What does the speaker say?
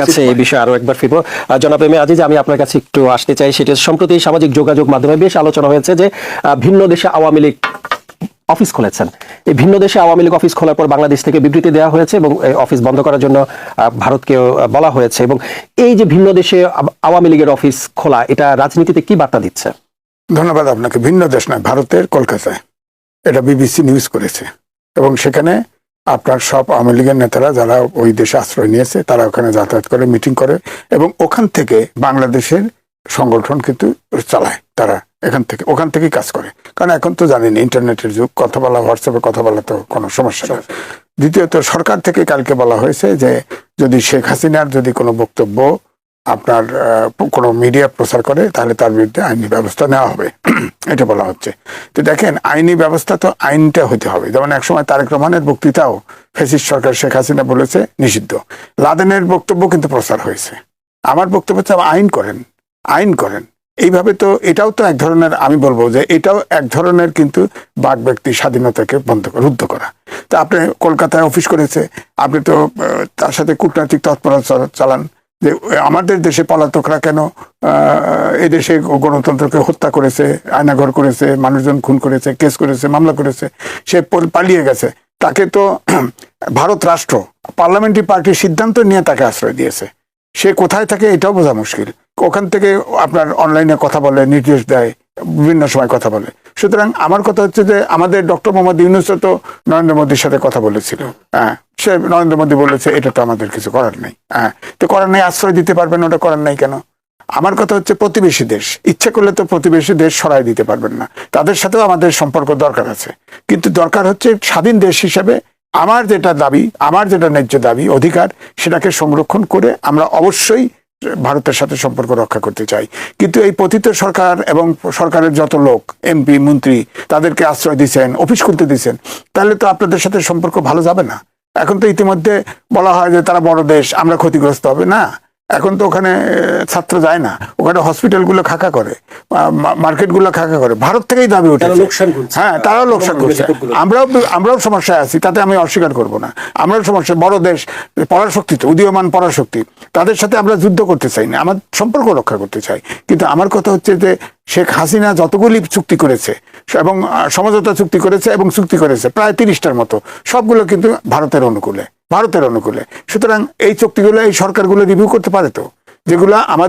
কাছে এই বিষয়ে আরও একবার ফিরবো। জনাব এম আজিজ আমি আপনার কাছে একটু আসতে চাই। সেটা সম্প্রতি সামাজিক যোগাযোগ মাধ্যমে বেশ আলোচনা হয়েছে যে ভিন্ন দেশে আওয়ামী লীগ অফিস খুলেছেন। এই ভিন্ন দেশে আওয়ামী লীগ অফিস খোলার পর বাংলাদেশ থেকে বিবৃতি দেওয়া হয়েছে এবং অফিস বন্ধ করার জন্য আহ, বলা হয়েছে। এবং এই যে ভিন্ন দেশে আওয়ামী লীগের অফিস খোলা এটা রাজনীতিতে কি বার্তা দিচ্ছে? ধন্যবাদ আপনাকে। ভিন্ন দেশ নয় ভারতের কলকাতায়। এটা বিবিসি নিউজ করেছে। এবং সেখানে আপনার সব আওয়ামী লীগের নেতারা যারা ওই দেশে আশ্রয় নিয়েছে, তারা ওখানে যাতায়াত করে মিটিং করে এবং ওখান থেকে বাংলাদেশের সংগঠন কিন্তু চালায় তারা এখান থেকে, ওখান থেকেই কাজ করে। কারণ এখন তো জানেন ইন্টারনেটের যুগ, কথা বলা, হোয়াটসঅ্যাপে কথা বলা তো কোনো সমস্যা না দ্বিতীয়ত সরকার থেকে কালকে বলা হয়েছে যে যদি শেখ হাসিনার যদি কোনো বক্তব্য আপনার কোনো মিডিয়া প্রচার করে, তাহলে তার বিরুদ্ধে আইনি ব্যবস্থা নেওয়া হবে। এটা বলা হচ্ছে। তো দেখেন, আইনি ব্যবস্থা তো আইনটা হতে হবে। যেমন একসময় তারেক রহমানের বক্তৃতাও ফেসিস্ট সরকার শেখ হাসিনা বলেছে, নিষিদ্ধ। লাদেনের বক্তব্য কিন্তু প্রচার হয়েছে। আমার বক্তব্য হচ্ছে আইন করেন আইন করেন। এইভাবে তো এটাও তো এক ধরনের, আমি বলব যে এটাও এক ধরনের কিন্তু বাক ব্যক্তি স্বাধীনতাকে বন্ধ করা রুদ্ধ করা। তা আপনি কলকাতায় অফিস করেছে, আপনি তো তার সাথে কূটনৈতিক তৎপরতা চালান যে, আমাদের দেশে পলাতকরা কেন এদেশে গণতন্ত্রকে হত্যা করেছে, আয়নাঘর করেছে, মানুষজন খুন করেছে, কেস করেছে, মামলা করেছে, সে পালিয়ে গেছে। তাকে তো ভারত রাষ্ট্র, পার্লামেন্টারি পার্টির সিদ্ধান্ত নিয়ে তাকে আশ্রয় দিয়েছে। সে কোথায় থাকে এটাও বোঝা মুশকিল। ওখান থেকে আপনার অনলাইনে কথা বলে, নির্দেশ দেয়, বিভিন্ন সময় কথা বলে। সুতরাং আমার কথা হচ্ছে যে আমাদের ডক্টর মোহাম্মদ ইউনুসও তো নরেন্দ্র মোদীর সাথে কথা বলেছিল। হ্যাঁ সে নরেন্দ্র মোদী বলেছে, এটা তো আমাদের কিছু করার নেই। হ্যাঁ তো করার নেই, আশ্রয় দিতে পারবেন ওটা করার নাই কেন? আমার কথা হচ্ছে প্রতিবেশী দেশ, ইচ্ছে করলে তো প্রতিবেশী দেশ সরাই দিতে পারবেন না। তাদের সাথেও আমাদের সম্পর্ক দরকার আছে। কিন্তু দরকার হচ্ছে স্বাধীন দেশ হিসেবে আমার যেটা দাবি, আমার যেটা ন্যায্য দাবি, অধিকার, সেটাকে সংরক্ষণ করে আমরা অবশ্যই ভারতের সাথে সম্পর্ক রক্ষা করতে চাই। কিন্তু এই পতিত সরকার এবং সরকারের যত লোক, এমপি, মন্ত্রী, তাদেরকে আশ্রয় দিচ্ছেন অফিস খুলতে দিচ্ছেন তাহলে তো আপনাদের সাথে সম্পর্ক ভালো যাবে না। এখন তো ইতিমধ্যে বলা হয় যে তারা বড় দেশ, আমরা ক্ষতিগ্রস্ত হবে। না এখন তো ওখানে ছাত্র যায় না। ওখানে হসপিটালগুলো খাকা করে মার্কেটগুলো খাকা করে। ভারত থেকেই দাবি উঠে হ্যাঁ তারাও লোকসান করছে। আমরাও আমরাও সমস্যায় আছি তাতে আমি অস্বীকার করব না। আমরাও সমস্যা বড় দেশ পরাশক্তি তো উদীয়মান পরাশক্তি। তাদের সাথে আমরা যুদ্ধ করতে চাই না আমার সম্পর্ক রক্ষা করতে চাই। কিন্তু আমার কথা হচ্ছে যে শেখ হাসিনা যতগুলি চুক্তি করেছে এবং সমঝোতা চুক্তি করেছে এবং চুক্তি করেছে প্রায় তিরিশটার মতো সবগুলো কিন্তু ভারতের অনুকূলে। ভারতের অনুকূলে। সুতরাং এই চুক্তিগুলো এই সরকারগুলো রিভিউ করতে পারে তো যেগুলো আমাদের